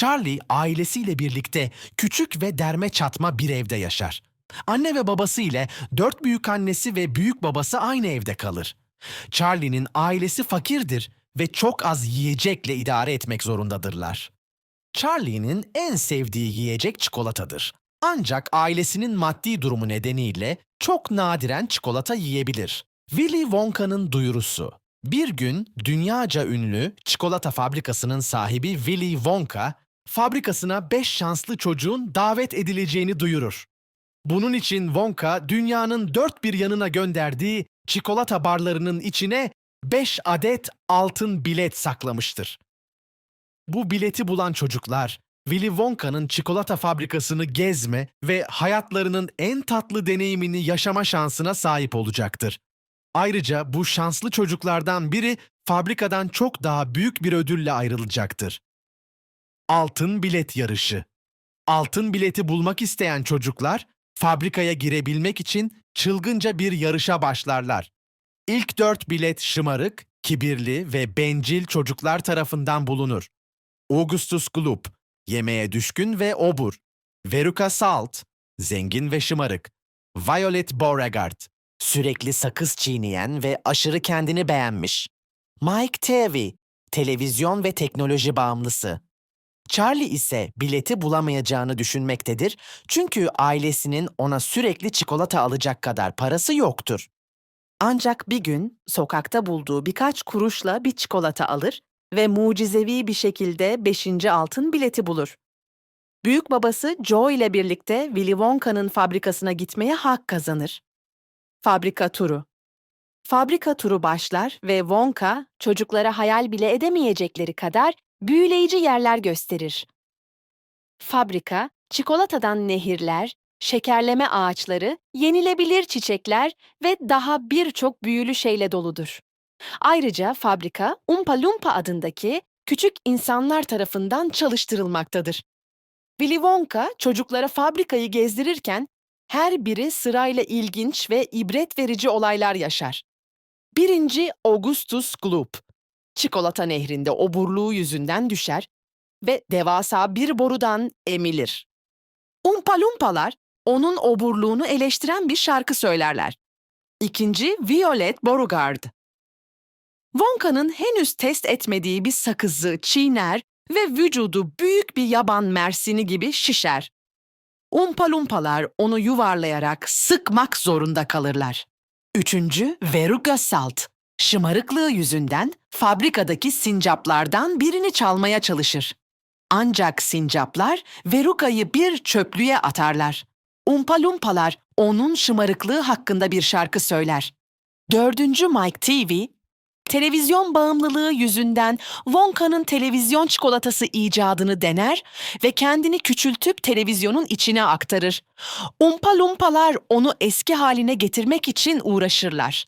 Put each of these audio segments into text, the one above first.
Charlie ailesiyle birlikte küçük ve derme çatma bir evde yaşar. Anne ve babası ile dört büyük annesi ve büyük babası aynı evde kalır. Charlie'nin ailesi fakirdir ve çok az yiyecekle idare etmek zorundadırlar. Charlie'nin en sevdiği yiyecek çikolatadır. Ancak ailesinin maddi durumu nedeniyle çok nadiren çikolata yiyebilir. Willy Wonka'nın duyurusu. Bir gün dünyaca ünlü çikolata fabrikasının sahibi Willy Wonka, fabrikasına 5 şanslı çocuğun davet edileceğini duyurur. Bunun için Wonka dünyanın dört bir yanına gönderdiği çikolata barlarının içine 5 adet altın bilet saklamıştır. Bu bileti bulan çocuklar Willy Wonka'nın çikolata fabrikasını gezme ve hayatlarının en tatlı deneyimini yaşama şansına sahip olacaktır. Ayrıca bu şanslı çocuklardan biri fabrikadan çok daha büyük bir ödülle ayrılacaktır. Altın bilet yarışı. Altın bileti bulmak isteyen çocuklar fabrikaya girebilmek için çılgınca bir yarışa başlarlar. İlk dört bilet şımarık, kibirli ve bencil çocuklar tarafından bulunur. Augustus Gloop, yemeğe düşkün ve obur. Veruca Salt, zengin ve şımarık. Violet Beauregard, sürekli sakız çiğneyen ve aşırı kendini beğenmiş. Mike Teavee, televizyon ve teknoloji bağımlısı. Charlie ise bileti bulamayacağını düşünmektedir çünkü ailesinin ona sürekli çikolata alacak kadar parası yoktur. Ancak bir gün sokakta bulduğu birkaç kuruşla bir çikolata alır ve mucizevi bir şekilde 5. altın bileti bulur. Büyük babası Joe ile birlikte Willy Wonka'nın fabrikasına gitmeye hak kazanır. Fabrika turu. Fabrika turu başlar ve Wonka çocuklara hayal bile edemeyecekleri kadar büyüleyici yerler gösterir. Fabrika, çikolatadan nehirler, şekerleme ağaçları, yenilebilir çiçekler ve daha birçok büyülü şeyle doludur. Ayrıca fabrika Umpa Lumpa adındaki küçük insanlar tarafından çalıştırılmaktadır. Willy Wonka çocuklara fabrikayı gezdirirken her biri sırayla ilginç ve ibret verici olaylar yaşar. Birinci Augustus Gloop, çikolata nehrinde oburluğu yüzünden düşer ve devasa bir borudan emilir. Umpa Lumpalar onun oburluğunu eleştiren bir şarkı söylerler. İkinci Violet Beauregard. Wonka'nın henüz test etmediği bir sakızı çiğner ve vücudu büyük bir yaban mersini gibi şişer. Umpa Lumpalar onu yuvarlayarak sıkmak zorunda kalırlar. Üçüncü Veruga Salt. Şımarıklığı yüzünden fabrikadaki sincaplardan birini çalmaya çalışır. Ancak sincaplar Veruga'yı bir çöplüğe atarlar. Umpa Lumpalar onun şımarıklığı hakkında bir şarkı söyler. Dördüncü Mike TV, televizyon bağımlılığı yüzünden Wonka'nın televizyon çikolatası icadını dener ve kendini küçültüp televizyonun içine aktarır. Umpa Lumpalar onu eski haline getirmek için uğraşırlar.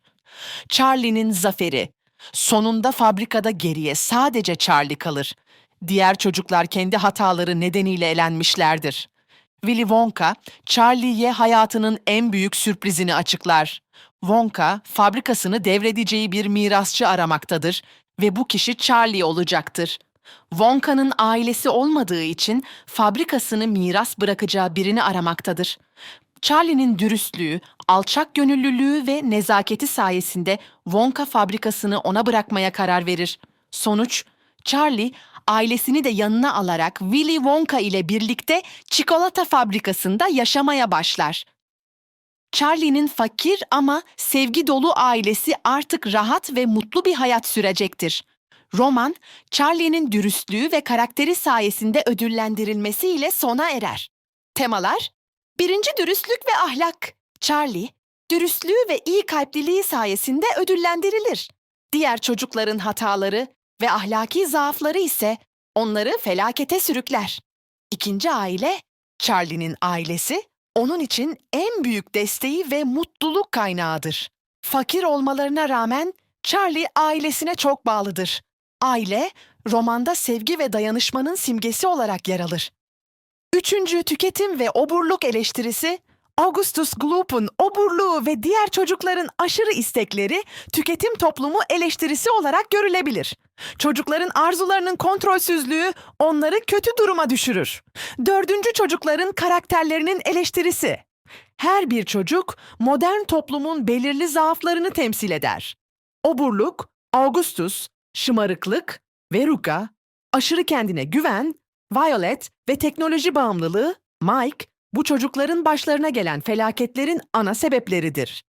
Charlie'nin zaferi. Sonunda fabrikada geriye sadece Charlie kalır. Diğer çocuklar kendi hataları nedeniyle elenmişlerdir. Willy Wonka, Charlie'ye hayatının en büyük sürprizini açıklar. Wonka, fabrikasını devredeceği bir mirasçı aramaktadır ve bu kişi Charlie olacaktır. Wonka'nın ailesi olmadığı için fabrikasını miras bırakacağı birini aramaktadır. Charlie'nin dürüstlüğü, alçak gönüllülüğü ve nezaketi sayesinde Wonka fabrikasını ona bırakmaya karar verir. Sonuç, Charlie ailesini de yanına alarak Willy Wonka ile birlikte çikolata fabrikasında yaşamaya başlar. Charlie'nin fakir ama sevgi dolu ailesi artık rahat ve mutlu bir hayat sürecektir. Roman, Charlie'nin dürüstlüğü ve karakteri sayesinde ödüllendirilmesiyle sona erer. Temalar Birinci dürüstlük ve ahlak. Charlie, dürüstlüğü ve iyi kalpliliği sayesinde ödüllendirilir. Diğer çocukların hataları ve ahlaki zaafları ise onları felakete sürükler. İkinci aile, Charlie'nin ailesi, onun için en büyük desteği ve mutluluk kaynağıdır. Fakir olmalarına rağmen Charlie ailesine çok bağlıdır. Aile, romanda sevgi ve dayanışmanın simgesi olarak yer alır. Üçüncü tüketim ve oburluk eleştirisi, Augustus Gloop'un oburluğu ve diğer çocukların aşırı istekleri tüketim toplumu eleştirisi olarak görülebilir. Çocukların arzularının kontrolsüzlüğü onları kötü duruma düşürür. Dördüncü çocukların karakterlerinin eleştirisi. Her bir çocuk modern toplumun belirli zaaflarını temsil eder. Oburluk, Augustus, şımarıklık, Veruca, aşırı kendine güven, Violet ve teknoloji bağımlılığı, Mike, bu çocukların başlarına gelen felaketlerin ana sebepleridir.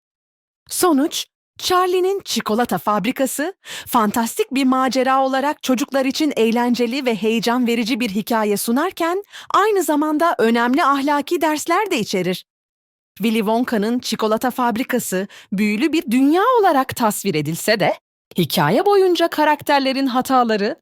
Sonuç, Charlie'nin çikolata fabrikası, fantastik bir macera olarak çocuklar için eğlenceli ve heyecan verici bir hikaye sunarken, aynı zamanda önemli ahlaki dersler de içerir. Willy Wonka'nın çikolata fabrikası büyülü bir dünya olarak tasvir edilse de, hikaye boyunca karakterlerin hataları